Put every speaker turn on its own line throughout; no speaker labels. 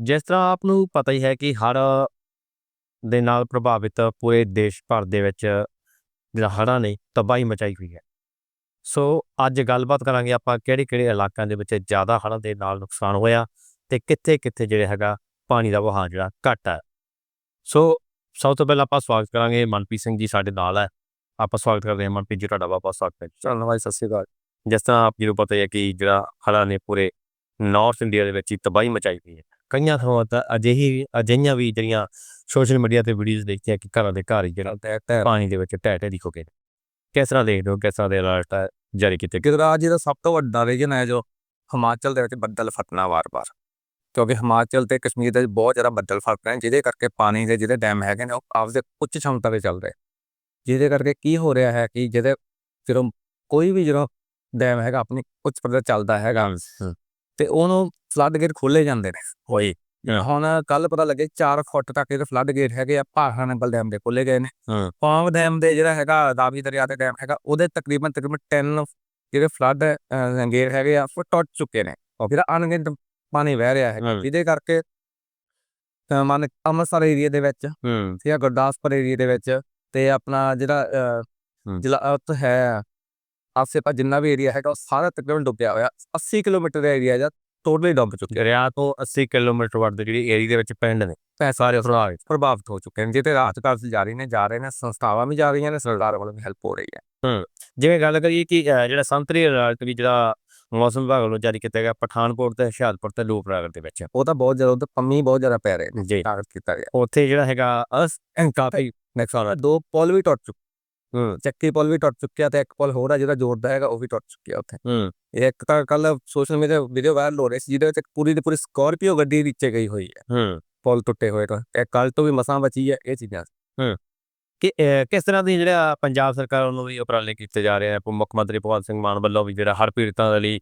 ਜਿਸ ਤਰ੍ਹਾਂ ਆਪ ਨੂੰ ਪਤਾ ਹੀ ਹੈ ਕਿ ਹੜ੍ਹ ਦੇ ਨਾਲ ਪ੍ਰਭਾਵਿਤ ਪੂਰੇ ਦੇਸ਼ ਭਰ ਦੇ ਵਿੱਚ ਜਿਹੜਾ ਹੜ੍ਹਾਂ ਨੇ ਤਬਾਹੀ ਮਚਾਈ ਹੋਈ ਹੈ। ਸੋ ਅੱਜ ਗੱਲਬਾਤ ਕਰਾਂਗੇ ਆਪਾਂ ਕਿਹੜੇ ਕਿਹੜੇ ਇਲਾਕਿਆਂ ਦੇ ਵਿੱਚ ਜ਼ਿਆਦਾ ਹੜ੍ਹਾਂ ਦੇ ਨਾਲ ਨੁਕਸਾਨ ਹੋਇਆ ਤੇ ਕਿੱਥੇ ਕਿੱਥੇ ਜਿਹੜੇ ਹੈਗਾ ਪਾਣੀ ਦਾ ਵਹਾਅ ਜਿਹੜਾ ਘੱਟ ਹੈ। ਸੋ ਸਭ ਤੋਂ ਪਹਿਲਾਂ ਆਪਾਂ ਸਵਾਗਤ ਕਰਾਂਗੇ ਮਨਪ੍ਰੀਤ ਸਿੰਘ ਜੀ ਸਾਡੇ ਨਾਲ ਹੈ। ਆਪਾਂ ਸਵਾਗਤ ਕਰਦੇ ਹਾਂ ਮਨਪ੍ਰੀਤ ਜੀ ਤੁਹਾਡਾ ਬਹੁਤ ਬਹੁਤ ਸਵਾਗਤ ਹੈ
ਚਲੋ ਭਾਈ ਸਤਿ ਸ਼੍ਰੀ ਅਕਾਲ।
ਜਿਸ ਤਰ੍ਹਾਂ ਆਪ ਜੀ ਨੂੰ ਪਤਾ ਹੀ ਹੈ ਕਿ ਜਿਹੜਾ ਹੜ੍ਹਾਂ ਨੇ ਪੂਰੇ ਨਾਰਥ ਇੰਡੀਆ ਦੇ ਵਿੱਚ ਹੀ ਤਬਾਹੀ ਮਚਾਈ ਹੋਈ ਹੈ। ਕਈਆਂ ਥਾਵਾਂ ਤਾਂ ਅਜਿਹੀ ਅਜਿਹੀਆਂ ਵੀ ਜਿਹੜੀਆਂ ਸੋਸ਼ਲ ਮੀਡੀਆ ਤੇ ਵੀਡੀਓਜ਼ ਦੇਖਦੇ ਆ ਕਿ ਘਰਾਂ ਦੇ ਘਰ ਜਿਹੜਾ
ਤੈ ਤੈ।
ਪਾਣੀ ਦੇ ਵਿੱਚ ਟੈ ਟੈ ਦਿਖੋ ਕੇ ਕਿਸ ਤਰ੍ਹਾਂ ਦੇਖਦੇ ਹੋ ਕਿਸ ਤਰ੍ਹਾਂ ਦੇ ਅਲਰਟ ਜਾਰੀ ਕੀਤੇ ਕਿ
ਰਾਜ ਦਾ ਸਭ ਤੋਂ ਵੱਡਾ ਰੀਜਨ ਹੈ ਜੋ ਹਿਮਾਚਲ ਦੇ ਵਿੱਚ ਬੱਦਲ ਫਟਣਾ ਵਾਰ-ਵਾਰ। ਕਿਉਂਕਿ ਹਿਮਾਚਲ ਤੇ ਕਸ਼ਮੀਰ ਦੇ ਬਹੁਤ ਜ਼ਿਆਦਾ ਬੱਦਲ ਫਟ ਰਹੇ ਜਿਹਦੇ ਕਰਕੇ ਪਾਣੀ ਦੇ ਜਿਹੜੇ ਡੈਮ ਹੈਗੇ ਨੇ ਉਹ ਆਪਦੇ ਉੱਚ ਸ਼ਮਤਾ ਤੇ ਚੱਲ ਰਹੇ। ਜਿਹਦੇ ਕਰਕੇ ਕੀ ਹੋ ਰਿਹਾ ਹੈ ਕਿ ਜਿਹਦੇ ਜਦੋਂ ਕੋਈ ਵੀ ਜਦੋਂ ਡੈਮ ਹੈਗਾ ਆਪਣੀ ਉੱਚ ਪੱਧਰ ਚੱਲਦਾ ਹੈਗਾ ਤੇ ਉਹਨੂੰ ਫਲੱਡ ਗੇਟ ਖੋਲੇ ਜਾਂਦੇ ਨੇ।
ਹੋਏ
ਹੁਣ ਕੱਲ ਪਤਾ ਲੱਗੇ 4 ਫੁੱਟ ਤੱਕ ਇਹਦੇ ਫਲੱਡ ਗੇਟ ਹੈਗੇ ਆ ਭਾਖਾਨਗਲ ਡੈਮ ਦੇ ਖੋਲੇ ਗਏ ਨੇ। ਪਾਂਗ ਡੈਮ ਦੇ ਜਿਹੜਾ ਹੈਗਾ ਰਾਵੀ ਦਰਿਆ ਦੇ ਡੈਮ ਹੈਗਾ ਉਹਦੇ ਤਕਰੀਬਨ ਤਕਰੀਬਨ 10 ਜਿਹੜੇ ਫਲੱਡ ਗੇਟ ਹੈਗੇ ਆ ਉਹ ਟੁੱਟ ਚੁੱਕੇ ਨੇ। ਜਿਹੜਾ ਅਣਗਿਣਤ ਪਾਣੀ ਵਹਿ ਰਿਹਾ ਹੈ। ਜਿਹਦੇ ਕਰਕੇ ਮੰਨ ਅੰਮ੍ਰਿਤਸਰ ਏਰੀਆ ਦੇ ਵਿੱਚ ਜਾਂ ਗੁਰਦਾਸਪੁਰ ਏਰੀਆ ਦੇ ਵਿੱਚ ਤੇ ਆਪਣਾ ਜਿਹੜਾ। ਜ਼ਿਲ੍ਹਾ ਉੱਥੇ ਹੈ ਆਸੇ ਪਾਸੇ ਜਿੰਨਾ ਵੀ ਏਰੀਆ ਹੈਗਾ ਉਹ ਸਾਰਾ ਤਕਰੀਬਨ ਡੁੱਬਿਆ ਹੋਇਆ। 80 ਕਿਲੋਮੀਟਰ ਦਾ ਏਰੀਆ ਜਾਂ ਟੋਟਲੀ ਡੁੱਬ ਚੁੱਕਿਆ
ਦਰਿਆ ਤੋਂ 80 ਕਿਲੋਮੀਟਰ ਵੱਧ ਦੇ ਜਿਹੜੀ ਏਰੀਆ ਦੇ ਵਿੱਚ ਪਿੰਡ ਨੇ
ਹੈ
ਸਾਰੇ ਪ੍ਰਭਾਵਿਤ
ਪ੍ਰਭਾਵਿਤ ਹੋ ਚੁੱਕੇ ਨੇ। ਜਿਹਤੇ ਰਾਹਤ ਕਾਰਜ ਜਾਰੀ ਨੇ ਜਾ ਰਹੇ ਨੇ ਸੰਸਥਾਵਾਂ ਵੀ ਜਾ ਰਹੀਆਂ ਨੇ ਸਰਕਾਰ ਵੱਲੋਂ ਵੀ ਹੈਲਪ ਹੋ ਰਹੀ ਹੈ।
ਜਿਵੇਂ ਗੱਲ ਕਰੀਏ ਕਿ ਜਿਹੜਾ ਸੰਤਰੀ ਅਲਰਟ ਵੀ ਜਿਹੜਾ ਮੌਸਮ ਵਿਭਾਗ ਵੱਲੋਂ ਜਾਰੀ ਕੀਤਾ ਗਿਆ ਪਠਾਨਕੋਟ ਤੇ ਹੁਸ਼ਿਆਰਪੁਰ ਤੇ ਲੂਪਨਗਰ ਦੇ ਵਿੱਚ।
ਉਹ ਤਾਂ ਬਹੁਤ ਜ਼ਿਆਦਾ ਉਹ ਤਾਂ ਪੰਮੀ ਬਹੁਤ ਜ਼ਿਆਦਾ ਪੈ ਰਹੇ ਨੇ
ਜੀ।
ਕੀਤਾ ਗਿਆ।
ਉੱਥੇ ਜਿਹੜਾ ਹੈਗਾ ਅਸ
ਕਾਫੀ ਨੁਕਸਾਨ ਦੋ ਪੁਲ ਵੀ ਟੁੱਟ ਚੁੱਕੇ
ਹੂੰ।
ਚੱਕੀ ਪੁਲ ਵੀ ਟੁੱਟ ਚੁੱਕਿਆ ਤੇ ਇੱਕ ਪੁਲ ਹੋਰ ਆ ਜਿਹੜਾ ਜੋੜਦਾ ਹੈਗਾ ਉਹ ਵੀ ਟੁੱਟ ਚੁੱਕਿਆ ਉੱਥੇ।
ਹੂੰ।
ਇਹ ਇੱਕ ਤਾਂ ਕੱਲ ਸੋਸ਼ਲ ਮੀਡੀਆ ਵੀਡੀਓ ਵਾਇਰਲ ਹੋ ਰਹੀ ਸੀ ਜਿਹਦੇ ਵਿੱਚ ਇੱਕ ਪੂਰੀ ਦੀ ਪੂਰੀ ਸਕਾਰਪੀਓ ਗੱਡੀ ਨੀਚੇ ਗਈ ਹੋਈ ਹੈ।
ਹੂੰ।
ਪੁਲ ਟੁੱਟੇ ਹੋਏ ਤੋਂ। ਇਹ ਕੱਲ ਤੋਂ ਵੀ ਮਸਾਂ ਬਚੀ ਹੈ ਇਹ ਚੀਜ਼ਾਂ।
ਕਿ ਕਿਸ ਤਰ੍ਹਾਂ ਦੀ ਜਿਹੜਾ ਪੰਜਾਬ ਸਰਕਾਰ ਵੱਲੋਂ ਵੀ ਉਪਰਾਲੇ ਕੀਤੇ ਜਾ ਰਹੇ ਆ? ਮੁੱਖ ਮੰਤਰੀ ਭਗਵੰਤ ਸਿੰਘ ਮਾਨ ਵੱਲੋਂ ਵੀ ਜਿਹੜਾ ਹਰ ਪੀੜਤਾਂ ਦੇ ਲਈ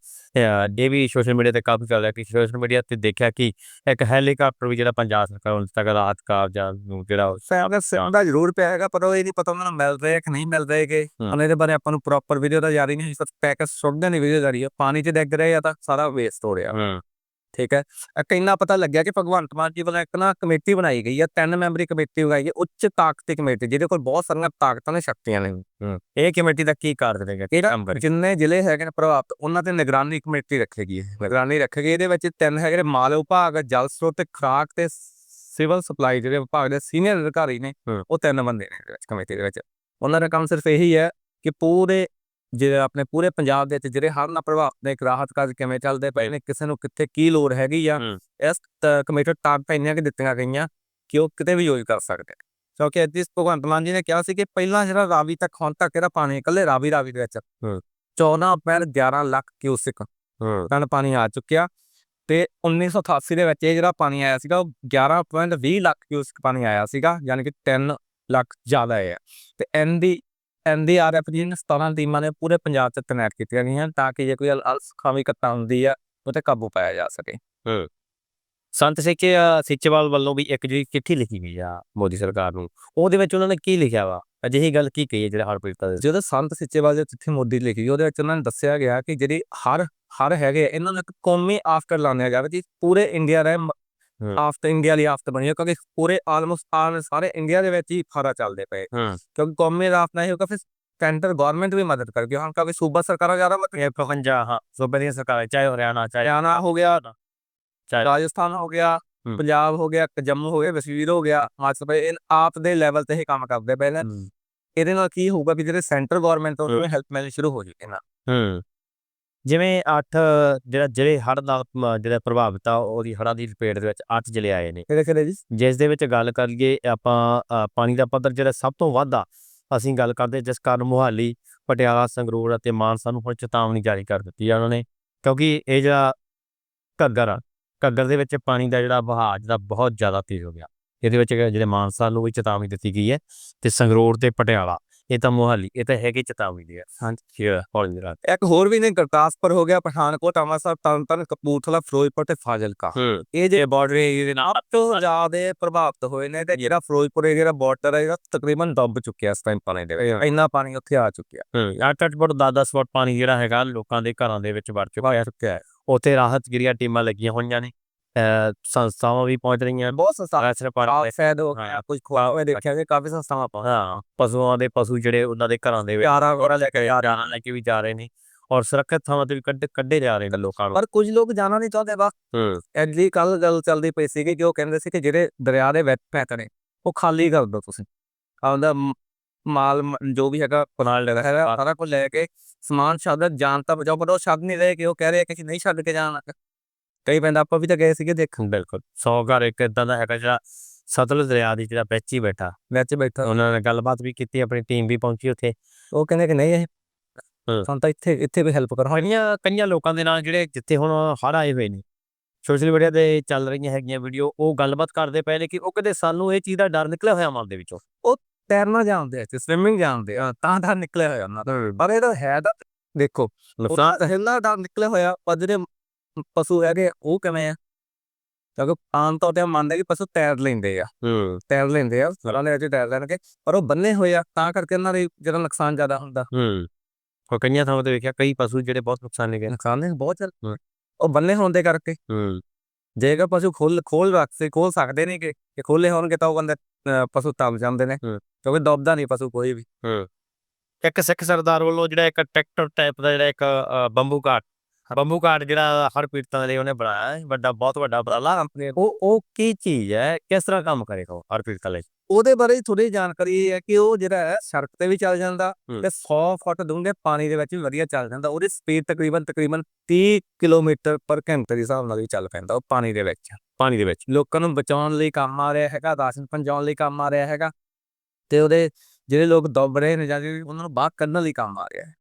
ਇਹ ਵੀ ਸੋਸ਼ਲ ਮੀਡੀਆ ਤੇ ਕਾਫੀ ਚੱਲ ਰਿਹਾ ਕਿ ਸੋਸ਼ਲ ਮੀਡੀਆ ਤੇ ਦੇਖਿਆ ਕਿ ਇੱਕ ਹੈਲੀਕਾਪਟਰ ਵੀ ਜਿਹੜਾ ਪੰਜਾਬ ਸਰਕਾਰ ਵੱਲੋਂ ਦਿੱਤਾ ਗਿਆ ਰਾਹਤ ਕਾਰਜਾਂ ਨੂੰ ਜਿਹੜਾ
ਫੈਮਿਲੀ ਸਿਆਉਂਦਾ ਜ਼ਰੂਰ ਪਿਆ ਹੈਗਾ ਪਰ ਉਹ ਇਹ ਨਹੀਂ ਪਤਾ ਉਹਨਾਂ ਨੂੰ ਮਿਲ ਰਹੇ ਕਿ ਨਹੀਂ ਮਿਲ ਰਹੇਗੇ
ਹਮ।
ਹੁਣ ਇਹਦੇ ਬਾਰੇ ਆਪਾਂ ਨੂੰ ਪ੍ਰੋਪਰ ਵੀਡੀਓ ਤਾਂ ਜਾਰੀ ਨਹੀਂ ਸਿਰਫ ਪੈਕੇਜ ਸੁੱਟਦੇ ਨਹੀਂ ਵੀਡੀਓ ਜਾਰੀ ਹੈ ਪਾਣੀ 'ਚ ਡਿੱਗ ਰਹੇ ਆ ਤਾਂ ਸਾਰਾ ਵੇਸਟ ਹੋ ਰਿਹਾ।
ਹੂੰ।
ਠੀਕ ਹੈ। ਇੱਕ ਇੰਨਾ ਪਤਾ ਲੱਗਿਆ ਕਿ ਭਗਵੰਤ ਮਾਨ ਜੀ ਵੱਲੋਂ ਇੱਕ ਨਾ ਕਮੇਟੀ ਬਣਾਈ ਗਈ ਹੈ ਤਿੰਨ ਮੈਂਬਰੀ ਕਮੇਟੀ ਬਣਾਈ ਹੈ ਉੱਚ ਤਾਕਤੀ ਕਮੇਟੀ ਜਿਹਦੇ ਕੋਲ ਬਹੁਤ ਸਾਰੀਆਂ ਤਾਕਤਾਂ ਨੇ ਸ਼ਕਤੀਆਂ ਨੇ।
ਇਹ ਕਮੇਟੀ ਦਾ ਕੀ ਕਾਰਜ ਰਹੇਗਾ? ਕੀ
ਜਿੰਨੇ ਜ਼ਿਲ੍ਹੇ ਹੈਗੇ ਨੇ ਪ੍ਰਭਾਵਿਤ ਉਹਨਾਂ ਤੇ ਨਿਗਰਾਨੀ ਕਮੇਟੀ ਰੱਖੇਗੀ ਨਿਗਰਾਨੀ ਰੱਖੇਗੀ ਇਹਦੇ ਵਿੱਚ ਤਿੰਨ ਹੈਗੇ ਮਾਲ ਵਿਭਾਗ ਜਲ ਸਰੋਤ ਤੇ ਖੁਰਾਕ ਤੇ ਸਿਵਲ ਸਪਲਾਈ ਜਿਹੜੇ ਵਿਭਾਗ ਦੇ ਸੀਨੀਅਰ ਅਧਿਕਾਰੀ ਨੇ। ਉਹ ਤਿੰਨ ਬੰਦੇ ਨੇ ਕਮੇਟੀ ਦੇ ਵਿੱਚ। ਉਹਨਾਂ ਦਾ ਕੰਮ ਸਿਰਫ ਇਹੀ ਹੈ ਕਿ ਪੂਰੇ ਜਿਹੜੇ ਆਪਣੇ ਪੂਰੇ ਪੰਜਾਬ ਦੇ ਵਿੱਚ ਜਿਹੜੇ ਹੜ੍ਹ ਨਾਲ ਪ੍ਰਭਾਵਿਤ ਨੇ ਇੱਕ ਰਾਹਤ ਕਾਰਜ ਕਿਵੇਂ ਚੱਲਦੇ ਪਏ ਨੇ ਕਿਸੇ ਨੂੰ ਕਿੱਥੇ ਕੀ ਲੋੜ ਹੈਗੀ ਆ। ਇਸ ਤ- ਕਮੇਟੀ ਤਾਕਤਾਂ ਇੰਨੀਆਂ ਕਿ ਦਿੱਤੀਆਂ ਗਈਆਂ ਕਿ ਉਹ ਕਿਤੇ ਵੀ ਯੂਜ਼ ਕਰ ਸਕਦੇ। ਕਿਉਂਕਿ ਅੱਜ ਭਗਵੰਤ ਮਾਨ ਜੀ ਨੇ ਕਿਹਾ ਸੀ ਕਿ ਪਹਿਲਾਂ ਜਿਹੜਾ ਰਾਵੀ ਤੱਕ ਹੁਣ ਤੱਕ ਇਹਦਾ ਪਾਣੀ ਇਕੱਲੇ ਰਾਵੀ ਰਾਵੀ ਦੇ ਵਿੱਚ
ਹਮ।
14 ਅਪ੍ਰੈਲ 11 ਲੱਖ ਕਿਊਸਿਕ
ਹੂੰ
ਟਨ ਪਾਣੀ ਆ ਚੁੱਕਿਆ ਤੇ 1988 ਦੇ ਵਿੱਚ ਇਹ ਜਿਹੜਾ ਪਾਣੀ ਆਇਆ ਸੀਗਾ ਉਹ 11.20 ਲੱਖ ਕਿਊਸਿਕ ਪਾਣੀ ਆਇਆ ਸੀਗਾ ਯਾਨੀ ਕਿ 3 ਲੱਖ ਜ਼ਿਆਦਾ ਹੈ ਤੇ ਐਨਡੀ ਐਨਡੀਆਰਐਫ ਜੀ ਨੇ 17 ਟੀਮਾਂ ਨੇ ਪੂਰੇ ਪੰਜਾਬ 'ਚ ਤੈਨਾਤ ਕੀਤੀਆਂ ਗਈਆਂ ਤਾਂ ਕਿ ਜੇ ਕੋਈ ਅਲਸਖਾਵੀ ਘਟਨਾ ਹੁੰਦੀ ਆ ਉਹ ਤੇ ਕਾਬੂ ਪਾਇਆ ਜਾ ਸਕੇ।
ਸੰਤ ਸਿੱਖੇ ਸਿੱਚੇਵਾਲ ਵੱਲੋਂ ਵੀ ਇੱਕ ਜਿਹੜੀ ਚਿੱਠੀ ਲਿਖੀ ਗਈ ਆ ਮੋਦੀ ਸਰਕਾਰ ਨੂੰ ਉਹਦੇ ਵਿੱਚ ਉਹਨਾਂ ਨੇ ਕੀ ਲਿਖਿਆ ਵਾ? ਅਜਿਹੀ ਗੱਲ ਕੀ ਕਹੀ ਹੈ ਜਿਹੜਾ ਹੜ੍ਹ ਪੀੜਤਾਂ ਦੇ
ਜਦੋਂ ਸੰਤ ਸਿੱਚੇਵਾਲ ਦੇ ਚਿੱਠੀ ਮੋਦੀ ਲਿਖੀ ਗਈ ਉਹਦੇ ਵਿੱਚ ਉਹਨਾਂ ਨੇ ਦੱਸਿਆ ਗਿਆ ਕਿ ਜਿਹੜੀ ਹਰ ਹਰ ਹੈਗੇ ਇਹਨਾਂ ਨੂੰ ਇੱਕ ਕੌਮੀ ਆਫਤ ਲਾਉਂਿਆ ਜਾਵੇ ਕਿ ਪੂਰੇ ਇੰਡੀਆ ਦੇ ਆਫਤ ਇੰਡੀਆ ਲਈ ਆਫਤ ਬਣੀ ਹੈ ਕਿਉਂਕਿ ਪੂਰੇ ਆਲਮੋਸਟ ਆਲ ਸਾਰੇ ਇੰਡੀਆ ਦੇ ਵਿੱਚ ਹੀ ਫਾਰਾ ਚੱਲਦੇ ਪਏ। ਕਿਉਂਕਿ ਕੌਮੀ ਆਫਤ ਨਹੀਂ ਹੋਗਾ ਫਿਰ ਸੈਂਟਰ ਗਵਰਨਮੈਂਟ ਵੀ ਮਦਦ ਕਰਦੀ ਹੈ ਕਿਉਂਕਿ ਸੂਬਾ ਸਰਕਾਰਾਂ ਜ਼ਿਆਦਾ ਮਦਦ
ਇਹ 55 ਹਾਂ ਸੂਬੇ ਦੀਆਂ ਸਰਕਾਰਾਂ ਚਾਹੇ ਹਰਿਆਣਾ ਚਾਹੇ
ਹਰਿਆਣਾ ਹੋ ਗਿਆ
ਚਾਹੇ
ਰਾਜਸਥਾਨ ਹੋ ਗਿਆ। ਪੰਜਾਬ ਹੋ ਗਿਆ ਜੰਮੂ ਹੋ ਗਿਆ ਕਸ਼ਮੀਰ ਹੋ ਗਿਆ ਹਿਮਾਚਲ ਪ੍ਰਦੇਸ਼ ਇਹ ਆਪ ਦੇ ਲੈਵਲ ਤੇ ਹੀ ਕੰਮ ਕਰਦੇ ਨੇ। ਇਹਦੇ ਨਾਲ ਕੀ ਹੋਊਗਾ ਵੀ ਜਿਹੜੇ ਸੈਂਟਰ ਗਵਰਨਮੈਂਟ ਤੋਂ। ਹੈਲਪ ਮਿਲਣੀ ਸ਼ੁਰੂ ਹੋ ਜਾਊਗੀ ਨਾ।
ਹੂੰ। ਜਿਵੇਂ 8 ਜਿਹੜਾ ਜਿਹੜੇ ਹੜ੍ਹ ਮ, ਜਿਹੜਾ ਪ੍ਰਭਾਵਿਤ ਆ ਉਹਦੀ ਹੜ੍ਹਾਂ ਦੀ ਲਪੇਟ ਦੇ ਵਿੱਚ 8 ਜ਼ਿਲ੍ਹੇ ਆਏ ਨੇ।
ਕਿਹੜੇ ਕਿਹੜੇ ਜੀ?
ਜਿਸ ਦੇ ਵਿੱਚ ਗੱਲ ਕਰੀਏ ਆਪਾਂ ਅ, ਪਾਣੀ ਦਾ ਪੱਧਰ ਜਿਹੜਾ ਸਭ ਤੋਂ ਵੱਧ ਆ ਅਸੀਂ ਗੱਲ ਕਰਦੇ ਜਿਸ ਕਾਰਨ ਮੁਹਾਲੀ ਪਟਿਆਲਾ ਸੰਗਰੂਰ ਅਤੇ ਮਾਨਸਾ ਨੂੰ ਹੁਣ ਚੇਤਾਵਨੀ ਜਾਰੀ ਕਰ ਦਿੱਤੀ ਆ ਉਹਨਾਂ ਨੇ ਕਿਉਂਕਿ ਇਹ ਜਿਹੜਾ ਘੱਗਰ ਆ ਘੱਗਰ ਦੇ ਵਿੱਚ ਪਾਣੀ ਦਾ ਜਿਹੜਾ ਵਹਾਅ ਜਿਹੜਾ ਬਹੁਤ ਜ਼ਿਆਦਾ ਤੇਜ਼ ਹੋ ਗਿਆ। ਇਹਦੇ ਵਿੱਚ ਜਿਹੜੇ ਮਾਨਸਾ ਨੂੰ ਵੀ ਚੇਤਾਵਨੀ ਦਿੱਤੀ ਗਈ ਹੈ ਤੇ ਸੰਗਰੂਰ ਤੇ ਪਟਿਆਲਾ। ਇਹ ਤਾਂ ਮੁਹਾਲੀ ਇਹ ਤਾਂ ਹੈਗੀ ਚੇਤਾਵਨੀ ਦੀ
ਹਾਂਜੀ।
ਹੌਲੀ ਜਿਹੀ ਰਾਤ।
ਇੱਕ ਹੋਰ ਵੀ ਨੇ ਗੁਰਦਾਸਪੁਰ ਹੋ ਗਿਆ ਪਠਾਨਕੋਟ ਅੰਮ੍ਰਿਤਸਰ ਤਰਨਤਾਰਨ ਕਪੂਰਥਲਾ ਫਿਰੋਜ਼ਪੁਰ ਤੇ ਫਾਜ਼ਿਲਕਾ। ਇਹ ਜੇ
ਬਾਰਡਰ ਏਰੀਆ ਦੇ ਨਾਲ
ਤੋਂ ਜ਼ਿਆਦਾ ਪ੍ਰਭਾਵਿਤ ਹੋਏ ਨੇ ਤੇ ਜਿਹੜਾ ਫਿਰੋਜ਼ਪੁਰ ਏਰੀਆ ਦਾ ਬਾਰਡਰ ਹੈ ਜਿਹੜਾ ਤਕਰੀਬਨ ਡੁੱਬ ਚੁੱਕਿਆ ਇਸ ਟਾਈਮ ਪਾਣੀ ਦੇ ਵਿੱਚ। ਇੰਨਾ ਪਾਣੀ ਉੱਥੇ ਆ ਚੁੱਕਿਆ।
ਹੂੰ 8-8 ਫੁੱਟ 10-10 ਫੁੱਟ ਪਾਣੀ ਜਿਹੜਾ ਹੈਗਾ ਲੋਕਾਂ ਦੇ ਘਰਾਂ ਦੇ ਵਿੱਚ ਵੜ ਚੁੱਕਾ
ਹੈ।
ਉੱਥੇ ਰਾਹਤ ਗਿਰੀਆਂ ਟੀਮਾਂ ਲੱਗੀਆਂ ਹੋਈਆਂ ਨੇ। ਸੰਸਥਾਵਾਂ ਵੀ ਪਹੁੰਚ ਰਹੀਆਂ।
ਬਹੁਤ ਸੰਸਥਾ
ਐਸਰ ਪਰ
ਫੈਦ ਹੋ ਗਿਆ। ਕੁਝ ਖਵਾ ਹੋਏ ਦੇਖਿਆ ਕਿ ਕਾਫੀ ਸੰਸਥਾਵਾਂ ਪਹੁੰਚ
ਹਾਂ ਪਸ਼ੂਆਂ ਦੇ ਪਸ਼ੂ ਜਿਹੜੇ ਉਹਨਾਂ ਦੇ ਘਰਾਂ ਦੇ ਵਿੱਚ
ਪਿਆਰਾ ਵਗੈਰਾ ਲੈ ਕੇ
ਜਾਨਾਂ ਲੈ ਕੇ ਵੀ ਜਾ ਰਹੇ ਨੇ ਔਰ ਸੁਰੱਖਿਅਤ ਥਾਵਾਂ ਤੇ ਵੀ ਕੱਢ ਕੱਢੇ ਜਾ ਰਹੇ ਨੇ ਲੋਕਾਂ ਨੂੰ।
ਪਰ ਕੁਝ ਲੋਕ ਜਾਣਾ ਨਹੀਂ ਚਾਹੁੰਦੇ ਬਾ
ਹੂੰ।
ਐਗਲੀ ਕੱਲ ਗੱਲ ਚੱਲਦੀ ਪਈ ਸੀਗੀ ਕਿ ਉਹ ਕਹਿੰਦੇ ਸੀ ਕਿ ਜਿਹੜੇ ਦਰਿਆ ਦੇ ਵਿੱਚ ਪੈਤ ਨੇ ਉਹ ਖਾਲੀ ਕਰ ਦਿਓ ਤੁਸੀਂ। ਆਪਦਾ ਮ- ਮਾਲ ਜੋ ਵੀ ਹੈਗਾ ਪਨਾਲ ਲੈ ਹੈਗਾ ਸਾਰਾ ਕੁਝ ਲੈ ਕੇ ਸਮਾਨ ਸ਼ਾਦਤ ਜਾਨ ਤਾਂ ਬਚਾਓ ਪਰ ਉਹ ਛੱਡ ਨਹੀਂ ਰਹੇ ਕਿ ਉਹ ਕਹਿ ਰਹੇ ਕਿ ਨਹੀਂ ਛੱਡ ਕੇ ਜਾਣਾ। ਕਈ ਪੈਂਦਾ ਆਪਾਂ ਵੀ ਤਾਂ ਗਏ ਸੀਗੇ ਦੇਖਣ।
ਬਿਲਕੁਲ। ਸੌ ਘਰ ਇੱਕ ਇਦਾਂ ਦਾ ਹੈਗਾ ਜਿਹੜਾ ਸਤਲੁਜ ਦਰਿਆ ਦੀ ਜਿਹੜਾ ਵਿੱਚ ਹੀ ਬੈਠਾ।
ਵਿੱਚ ਬੈਠਾ।
ਉਹਨਾਂ ਨੇ ਗੱਲਬਾਤ ਵੀ ਕੀਤੀ ਆਪਣੀ ਟੀਮ ਵੀ ਪਹੁੰਚੀ ਉੱਥੇ।
ਉਹ ਕਹਿੰਦੇ ਕਿ ਨਹੀਂ ਇਹ। ਸਾਨੂੰ ਤਾਂ ਇੱਥੇ ਇੱਥੇ ਵੀ ਹੈਲਪ ਕਰੋ।
ਕਈਆਂ ਕਈਆਂ ਲੋਕਾਂ ਦੇ ਨਾਲ ਜਿਹੜੇ ਜਿੱਥੇ ਹੁਣ ਹੜ੍ਹ ਆਏ ਹੋਏ ਨੇ ਸੋਸ਼ਲ ਮੀਡੀਆ ਤੇ ਚੱਲ ਰਹੀਆਂ ਹੈਗੀਆਂ ਵੀਡੀਓ ਉਹ ਗੱਲਬਾਤ ਕਰਦੇ ਪਏ ਨੇ ਕਿ ਉਹ ਕਦੇ ਸਾਨੂੰ ਇਹ ਚੀਜ਼ ਦਾ ਡਰ ਨਿਕਲਿਆ ਹੋਇਆ ਮਨ ਦੇ ਵਿੱਚੋਂ।
ਤੈਰਨਾ ਜਾਣਦੇ ਆ ਸਵਿਮਿੰਗ ਜਾਣਦੇ ਆ ਤਾਂ ਤਾਂ ਨਿਕਲਿਆ ਹੋਇਆ ਉਹਨਾਂ ਦਾ। ਪਰ ਇਹਦਾ ਹੈ ਤਾਂ ਦੇਖੋ
ਨੁਕਸਾਨ
ਉਹ ਹਿੱਲਾ ਦਾ ਨਿਕਲਿਆ ਹੋਇਆ ਪਰ ਜਿਹੜੇ ਪਸ਼ੂ ਹੈਗੇ ਉਹ ਕਿਵੇਂ ਆ? ਕਿਉਂਕਿ ਆਮ ਤੌਰ ਤੇ ਮੰਨਦੇ ਕਿ ਪਸ਼ੂ ਤੈਰ ਲੈਂਦੇ ਆ।
ਹੂੰ।
ਤੈਰ ਲੈਂਦੇ ਆ ਸਰਾਂ ਦੇ ਵਿੱਚ ਤੈਰ ਲੈਣਗੇ ਪਰ ਉਹ ਬੰਨੇ ਹੋਏ ਆ ਤਾਂ ਕਰਕੇ ਉਹਨਾਂ ਦੇ ਜਿਹੜਾ ਨੁਕਸਾਨ ਜ਼ਿਆਦਾ ਹੁੰਦਾ।
ਹੂੰ। ਉਹ ਕਈਆਂ ਥਾਵਾਂ ਤੇ ਵੇਖਿਆ ਕਈ ਪਸ਼ੂ ਜਿਹੜੇ ਬਹੁਤ ਨੁਕਸਾਨ ਨੇ ਗਏ
ਨੁਕਸਾਨ ਦੇ ਬਹੁਤ
ਹਮ।
ਉਹ ਬੰਨੇ ਹੋਣ ਦੇ ਕਰਕੇ।
ਹੂੰ।
ਜੇਕਰ ਪਸ਼ੂ ਖੋਲ ਖੋਲ ਰੱਖ ਸੇ ਖੋਲ ਸਕਦੇ ਨਹੀਂ ਕਿ ਕਿ ਖੋਲੇ ਹੋਣਗੇ ਤਾਂ ਉਹ ਬੰਦੇ ਪਸ਼ੂ ਤਬ ਜਾਂਦੇ ਨੇ। ਕਿਉਂਕਿ ਦਬਦਾ ਨਹੀਂ ਪਸ਼ੂ ਕੋਈ ਵੀ।
ਇੱਕ ਸਿੱਖ ਸਰਦਾਰ ਵੱਲੋਂ ਜਿਹੜਾ ਇੱਕ ਟਰੈਕਟਰ ਟਾਈਪ ਦਾ ਜਿਹੜਾ ਇੱਕ ਬੰਬੂ ਕਾਟ ਬੰਬੂ ਕਾਟ ਜਿਹੜਾ ਹਰ ਪੀੜਤਾਂ ਦੇ ਲਈ ਉਹਨੇ ਬਣਾਇਆ ਹੈ ਵੱਡਾ ਬਹੁਤ ਵੱਡਾ ਉਪਰਾਲਾ।
ਆਪਣੇ
ਉਹ ਉਹ ਕੀ ਚੀਜ਼ ਹੈ ਕਿਸ ਤਰ੍ਹਾਂ ਕੰਮ ਕਰੇਗਾ ਉਹ ਹਰ ਪੀੜਤਾਂ ਲਈ?
ਉਹਦੇ ਬਾਰੇ ਥੋੜੀ ਜਾਣਕਾਰੀ ਇਹ ਹੈ ਕਿ ਉਹ ਜਿਹੜਾ ਹੈ ਸੜਕ ਤੇ ਵੀ ਚੱਲ ਜਾਂਦਾ। ਤੇ 100 ਫੁੱਟ ਡੂੰਘੇ ਪਾਣੀ ਦੇ ਵਿੱਚ ਵੀ ਵਧੀਆ ਚੱਲ ਜਾਂਦਾ। ਉਹਦੀ ਸਪੀਡ ਤਕਰੀਬਨ ਤਕਰੀਬਨ 30 ਕਿਲੋਮੀਟਰ ਪਰ ਘੰਟੇ ਦੇ ਹਿਸਾਬ ਨਾਲ ਵੀ ਚੱਲ ਪੈਂਦਾ ਉਹ ਪਾਣੀ ਦੇ ਵਿੱਚ।
ਪਾਣੀ ਦੇ ਵਿੱਚ।
ਲੋਕਾਂ ਨੂੰ ਬਚਾਉਣ ਲਈ ਕੰਮ ਆ ਰਿਹਾ ਹੈਗਾ ਰਾਸ਼ਨ ਪਹੁੰਚਾਉਣ ਲਈ ਕੰਮ ਆ ਰਿਹਾ ਹੈਗਾ ਤੇ ਉਹਦੇ ਜਿਹੜੇ ਲੋਕ ਦਬ ਰਹੇ ਨੇ ਜਾਂ ਉਹਨਾਂ ਨੂੰ ਬਾਹਰ ਕੱਢਣ ਲਈ ਕੰਮ ਆ ਰਿਹਾ ਹੈ।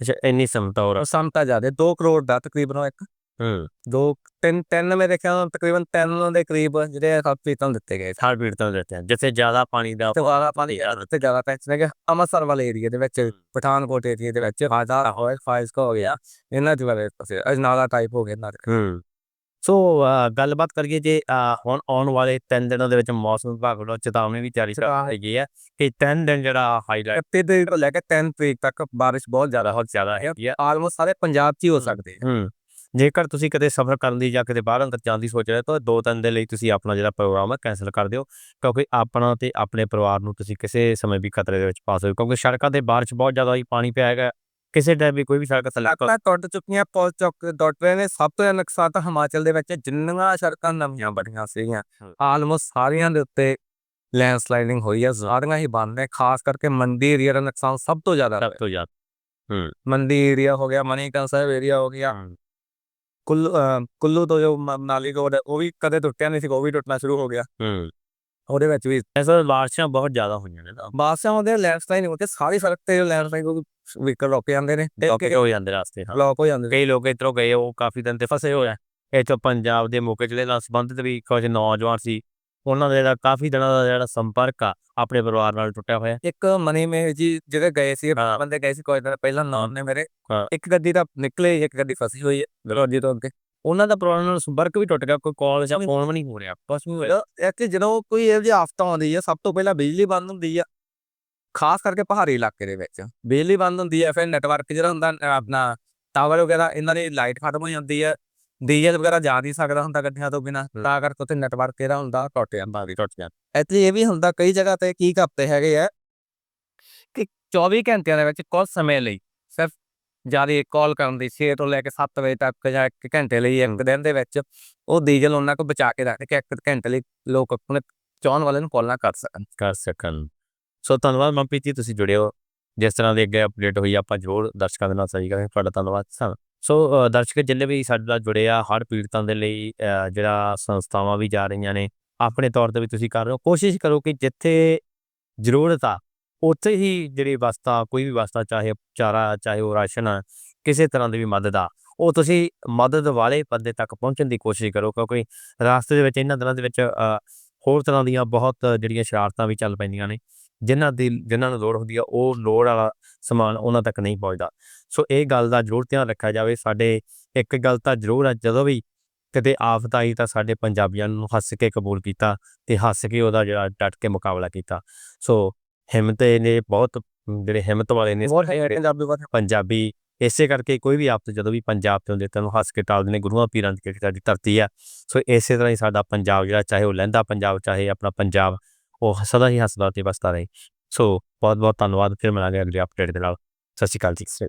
ਅੱਛਾ ਇੰਨੀ ਸਮਤਾ ਹੋ
ਉਹ ਸੰਤਾ ਜ਼ਿਆਦਾ 2 ਕਰੋੜ ਦਾ ਤਕਰੀਬਨ ਇੱਕ।
ਹੂੰ।
ਦੋ ਤਿੰਨ ਤਿੰਨ ਮੇਰੇ ਖਿਆਲ ਨਾਲ ਤਕਰੀਬਨ ਤਿੰਨ ਦੇ ਕਰੀਬ ਜਿਹੜੇ ਹਸਪੀਟਲ ਦਿੱਤੇ ਗਏ
ਹਰ ਪੀੜਤਾਂ ਦੇ ਦਿੱਤੇ ਜਿੱਥੇ ਜ਼ਿਆਦਾ ਪਾਣੀ ਦਾ
ਤੇ ਵਾਲਾ ਪਾਣੀ ਤੇ ਜ਼ਿਆਦਾ ਟੈਂਸ਼ਨ ਹੈ ਕਿ ਅੰਮ੍ਰਿਤਸਰ ਵਾਲੇ ਏਰੀਆ ਦੇ ਵਿੱਚ ਪਠਾਨਕੋਟ ਏਰੀਆ ਦੇ ਵਿੱਚ ਫਾਜ਼ਾ ਹੋਇਆ ਫਾਇਜ਼ ਹੋ ਗਿਆ ਇਹਨਾਂ ਦੇ ਬਾਰੇ ਅਜਨਾਲਾ ਟਾਈਪ ਹੋ ਗਿਆ ਇਹਨਾਂ ਦੇ।
ਹੂੰ। ਸੋ ਗੱਲਬਾਤ ਕਰੀਏ ਜੇ ਹੁਣ ਆਉਣ ਵਾਲੇ 3 ਦਿਨਾਂ ਦੇ ਵਿੱਚ ਮੌਸਮ ਵਿਭਾਗ ਵੱਲੋਂ ਚੇਤਾਵਨੀ ਵੀ ਜਾਰੀ ਹੈਗੀ ਹੈ ਕਿ 3 ਦਿਨ ਜਿਹੜਾ ਹਾਈਲਾਈਟ
31 ਤਰੀਕ ਤੋਂ ਲੈ ਕੇ 3 ਤਰੀਕ ਤੱਕ ਬਾਰਿਸ਼ ਬਹੁਤ ਜ਼ਿਆਦਾ
ਬਹੁਤ ਜ਼ਿਆਦਾ ਹੈ।
ਆਲਮੋਸਟ ਸਾਰੇ ਪੰਜਾਬ 'ਚ ਹੀ ਹੋ ਸਕਦੇ
ਹੂੰ। ਜੇਕਰ ਤੁਸੀਂ ਕਦੇ ਸਫ਼ਰ ਕਰਨ ਦੀ ਜਾਂ ਕਿਤੇ ਬਾਹਰ ਅੰਦਰ ਜਾਣ ਦੀ ਸੋਚ ਰਹੇ ਹੋ ਤਾਂ ਦੋ ਤਿੰਨ ਦੇ ਲਈ ਤੁਸੀਂ ਆਪਣਾ ਜਿਹੜਾ ਪ੍ਰੋਗਰਾਮ ਹੈ ਕੈਨਸਲ ਕਰ ਦਿਓ। ਕਿਉਂਕਿ ਆਪਣਾ ਤੇ ਆਪਣੇ ਪਰਿਵਾਰ ਨੂੰ ਤੁਸੀਂ ਕਿਸੇ ਸਮੇਂ ਵੀ ਖਤਰੇ ਦੇ ਵਿੱਚ ਪਾ ਸਕਦੇ ਹੋ ਕਿਉਂਕਿ ਸੜਕਾਂ ਤੇ ਬਾਰਿਸ਼ ਬਹੁਤ ਜ਼ਿਆਦਾ ਹੀ ਪਾਣੀ ਪਿਆ ਹੈਗਾ। ਕਿਸੇ ਟਾਈਮ ਵੀ ਕੋਈ ਵੀ ਸੜਕ ਥੱਲੇ
ਸੜਕਾਂ ਟੁੱਟ ਚੁੱਕੀਆਂ ਪੁਲ ਚੁੱਕ ਟੁੱਟ ਰਹੇ ਨੇ ਸਭ ਤੋਂ ਜ਼ਿਆਦਾ ਨੁਕਸਾਨ ਤਾਂ ਹਿਮਾਚਲ ਦੇ ਵਿੱਚ ਜਿੰਨੀਆਂ ਸੜਕਾਂ ਨਵੀਆਂ ਬਣੀਆਂ ਸੀਗੀਆਂ। ਆਲਮੋਸਟ ਸਾਰੀਆਂ ਦੇ ਉੱਤੇ ਲੈਂਡਸਲਾਈਡਿੰਗ ਹੋਈ ਆ ਸਾਰੀਆਂ ਹੀ ਬੰਦ ਨੇ ਖਾਸ ਕਰਕੇ ਮੰਡੀ ਏਰੀਆ ਦਾ ਨੁਕਸਾਨ ਸਭ ਤੋਂ ਜ਼ਿਆਦਾ
ਸਭ। ਤੋਂ ਜ਼ਿਆਦਾ
ਮੰਡੀ ਏਰੀਆ ਹੋ ਗਿਆ ਮਨੀਕਰਨ ਸਾਹਿਬ ਏਰੀਆ ਹੋ ਗਿਆ। ਕੁੱਲੂ ਕੁੱਲੂ ਤੋਂ ਜੋ ਮਨਾਲੀ ਹੈ ਉਹ ਵੀ ਕਦੇ ਟੁੱਟਿਆ ਨਹੀਂ ਸੀ ਉਹ ਵੀ ਟੁੱਟਣਾ ਸ਼ੁਰੂ ਹੋ ਗਿਆ।
ਹੂੰ।
ਉਹਦੇ ਵਿੱਚ ਵੀ
ਐਸਾ ਬਾਰਿਸ਼ਾਂ ਬਹੁਤ ਜ਼ਿਆਦਾ ਹੋਈਆਂ ਨੇ ਤਾਂ।
ਬਾਦਸ਼ਾਹ ਹੁੰਦੇ ਲੈਂਡਸਲਾਈਡ ਹੋ ਕੇ ਸਾਰੀ ਸੜਕ ਤੇ ਲੈਂਡਸਲਾਈਡ ਹੋ ਵਹੀਕਲ ਰੁਕ ਜਾਂਦੇ ਨੇ
ਬਲੌਕ ਹੋ ਜਾਂਦੇ ਰਸਤੇ ਹਾਂ।
ਬਲੌਕ ਹੋ ਜਾਂਦੇ
ਕਈ ਲੋਕ ਇੱਧਰੋਂ ਗਏ ਉਹ ਕਾਫੀ ਦਿਨ ਤੇ ਫਸੇ ਹੋਏ ਆ। ਇੱਥੋਂ ਪੰਜਾਬ ਦੇ ਮੌਕੇ ਜਿਹੜੇ ਨਾਲ ਸੰਬੰਧਿਤ ਵੀ ਕੁਝ ਨੌਜਵਾਨ ਸੀ ਉਹਨਾਂ ਦਾ ਜਿਹੜਾ ਕਾਫੀ ਦਿਨਾਂ ਦਾ ਜਿਹੜਾ ਸੰਪਰਕ ਆ ਆਪਣੇ ਪਰਿਵਾਰ ਨਾਲ ਟੁੱਟਿਆ ਹੋਇਆ।
ਇੱਕ ਮਨੀ ਮੇਹ ਜੀ ਜਿਹੜੇ ਗਏ ਸੀ। ਬੰਦੇ ਗਏ ਸੀ ਕੋਈ ਦਿਨ ਪਹਿਲਾਂ ਨਾਮ ਨੇ ਮੇਰੇ। ਇੱਕ ਗੱਡੀ ਤਾਂ ਨਿਕਲੇ ਇੱਕ ਗੱਡੀ ਫਸੀ ਹੋਈ ਹੈ ਰੋਜੀ ਤੋਂ ਅੱਗੇ।
ਉਹਨਾਂ ਦਾ ਪਰਿਵਾਰ ਨਾਲ ਸੰਪਰਕ ਵੀ ਟੁੱਟ ਗਿਆ ਕੋਈ ਕਾਲ ਜਾਂ ਫੋਨ ਵੀ ਨਹੀਂ ਹੋ ਰਿਹਾ ਕੁਛ ਵੀ ਹੋਇਆ।
ਇੱਥੇ ਜਦੋਂ ਕੋਈ ਇਹੋ ਜਿਹੀ ਆਫਤ ਆਉਂਦੀ ਹੈ ਸਭ ਤੋਂ ਪਹਿਲਾਂ ਬਿਜਲੀ ਬੰਦ ਹੁੰਦੀ ਆ ਖਾਸ ਕਰਕੇ ਪਹਾੜੀ ਇਲਾਕੇ ਦੇ ਵਿੱਚ। ਬਿਜਲੀ ਬੰਦ ਹੁੰਦੀ ਹੈ ਫਿਰ ਨੈਟਵਰਕ ਜਿਹੜਾ ਹੁੰਦਾ ਆਪਣਾ ਟਾਵਰ ਵਗੈਰਾ ਇਹਨਾਂ ਦੀ ਲਾਈਟ ਖਤਮ ਹੋ ਜਾਂਦੀ ਹੈ ਡੀਜ਼ਲ ਵਗੈਰਾ ਜਾ ਨਹੀਂ ਸਕਦਾ ਹੁੰਦਾ ਗੱਡੀਆਂ ਤੋਂ ਬਿਨਾ ਤਾਂ ਕਰਕੇ ਉੱਥੇ ਨੈਟਵਰਕ ਜਿਹੜਾ ਹੁੰਦਾ ਟੁੱਟ ਜਾਂਦਾ
ਵੀ ਟੁੱਟ ਗਿਆ
ਇੱਥੇ ਇਹ ਵੀ ਹੁੰਦਾ ਕਈ ਜਗ੍ਹਾ ਤੇ ਕੀ ਕਰਤੇ ਹੈਗੇ ਆ ਕਿ 24 ਘੰਟਿਆਂ ਦੇ ਵਿੱਚ ਕੁਝ ਸਮੇਂ ਲਈ ਸਿਰਫ ਜ਼ਿਆਦਾ ਕਾਲ ਕਰਨ ਦੀ 6 ਤੋਂ ਲੈ ਕੇ 7 ਵਜੇ ਤੱਕ ਜਾਂ 1 ਘੰਟੇ ਲਈ ਇੱਕ ਦਿਨ ਦੇ ਵਿੱਚ ਉਹ ਡੀਜ਼ਲ ਉਹਨਾਂ ਕੋ ਬਚਾ ਕੇ ਰੱਖਦੇ ਕਿ 1 ਘੰਟੇ ਲਈ ਲੋਕ ਆਪਣੇ ਚਾਹਣ ਵਾਲੇ ਨੂੰ ਕਾਲ ਨਾ ਕਰ ਸਕਣ।
ਕਰ ਸਕਣ। ਸੋ ਧੰਨਵਾਦ ਮੰਪੀ ਜੀ ਤੁਸੀਂ ਜੁੜੇ ਹੋ। ਜਿਸ ਤਰ੍ਹਾਂ ਦੀ ਅੱਗੇ ਅਪਡੇਟ ਹੋਈ ਆਪਾਂ ਜ਼ਰੂਰ ਦਰਸ਼ਕਾਂ ਦੇ ਨਾਲ ਸਾਂਝੀ ਕਰਾਂਗੇ। ਤੁਹਾਡਾ ਧੰਨਵਾਦ ਸਰ ਸੋ ਦਰਸ਼ਕ ਜਿੰਨੇ ਵੀ ਸਾਡੇ ਨਾਲ ਜੁੜੇ ਆ ਹਰ ਪੀੜਤਾਂ ਦੇ ਲਈ ਜਿਹੜਾ ਸੰਸਥਾਵਾਂ ਵੀ ਜਾ ਰਹੀਆਂ ਨੇ ਆਪਣੇ ਤੌਰ ਤੇ ਵੀ ਤੁਸੀਂ ਕਰ ਰਹੇ ਹੋ। ਕੋਸ਼ਿਸ਼ ਕਰੋ ਕਿ ਜਿੱਥੇ ਜ਼ਰੂਰਤ ਆ ਉੱਥੇ ਹੀ ਜਿਹੜੀ ਵਸਤਾ ਕੋਈ ਵੀ ਵਸਤਾ ਚਾਹੇ ਚਾਰਾ, ਚਾਹੇ ਉਹ ਰਾਸ਼ਨ ਆ, ਕਿਸੇ ਤਰ੍ਹਾਂ ਦੀ ਵੀ ਮਦਦ ਆ, ਉਹ ਤੁਸੀਂ ਮਦਦ ਵਾਲੇ ਬੰਦੇ ਤੱਕ ਪਹੁੰਚਣ ਦੀ ਕੋਸ਼ਿਸ਼ ਕਰੋ, ਕਿਉਂਕਿ ਰਾਸਤੇ ਦੇ ਵਿੱਚ, ਇਹਨਾਂ ਦਿਨਾਂ ਦੇ ਵਿੱਚ ਹੋਰ ਤਰ੍ਹਾਂ ਦੀਆਂ ਬਹੁਤ ਜਿਹੜੀਆਂ ਸ਼ਰਾਰਤਾਂ ਵੀ ਚੱਲ ਪੈਂਦੀਆਂ ਨੇ, ਜਿਨ੍ਹਾਂ ਦੀ, ਜਿਨ੍ਹਾਂ ਨੂੰ ਲੋੜ ਹੁੰਦੀ ਆ, ਉਹ ਲੋੜ ਵਾਲਾ ਸਮਾਨ ਉਹਨਾਂ ਤੱਕ ਨਹੀਂ ਪਹੁੰਚਦਾ। ਸੋ ਇਹ ਗੱਲ ਦਾ ਜ਼ਰੂਰ ਧਿਆਨ ਰੱਖਿਆ ਜਾਵੇ, ਸਾਡੇ, ਇੱਕ ਗੱਲ ਤਾਂ ਜ਼ਰੂਰ ਆ, ਜਦੋਂ ਵੀ ਕਿਤੇ ਆਫਤ ਆਈ ਤਾਂ ਸਾਡੇ ਪੰਜਾਬੀਆਂ ਨੂੰ ਹੱਸ ਕੇ ਕਬੂਲ ਕੀਤਾ ਤੇ ਹੱਸ ਕੇ ਉਹਦਾ ਜਿਹੜਾ ਡਟ ਕੇ ਮੁਕਾਬਲਾ ਕੀਤਾ। ਸੋ ਹਿੰਮਤ ਨੇ ਬਹੁਤ ਜਿਹੜੇ ਹਿੰਮਤ ਵਾਲੇ ਨੇ ਪੰਜਾਬੀ ਇਸੇ ਕਰਕੇ ਕੋਈ ਵੀ ਆਫਤ ਜਦੋਂ ਵੀ ਪੰਜਾਬ ਤੇ ਹੁੰਦੇ ਤੈਨੂੰ ਹੱਸ ਕੇ ਟਾਲਦੇ ਨੇ ਗੁਰੂਆਂ ਪੀਰਾਂ ਦੀ ਕਿਰਪਾ ਸਾਡੀ ਧਰਤੀ ਆ। ਸੋ ਇਸੇ ਤਰ੍ਹਾਂ ਹੀ ਸਾਡਾ ਪੰਜਾਬ ਜਿਹੜਾ ਚਾਹੇ ਉਹ ਲਹਿੰਦਾ ਪੰਜਾਬ ਚਾਹੇ ਆਪਣਾ ਪੰਜਾਬ ਉਹ ਸਦਾ ਹੀ ਹੱਸਦਾ ਤੇ ਵਸਦਾ ਰਹੇ। ਸੋ ਬਹੁਤ ਬਹੁਤ ਧੰਨਵਾਦ ਫਿਰ ਮਿਲਾਂਗੇ ਅਗਲੇ ਅਪਡੇਟ ਦੇ ਨਾਲ। ਸਤਿ ਸ਼੍ਰੀ ਅਕਾਲ ਜੀ।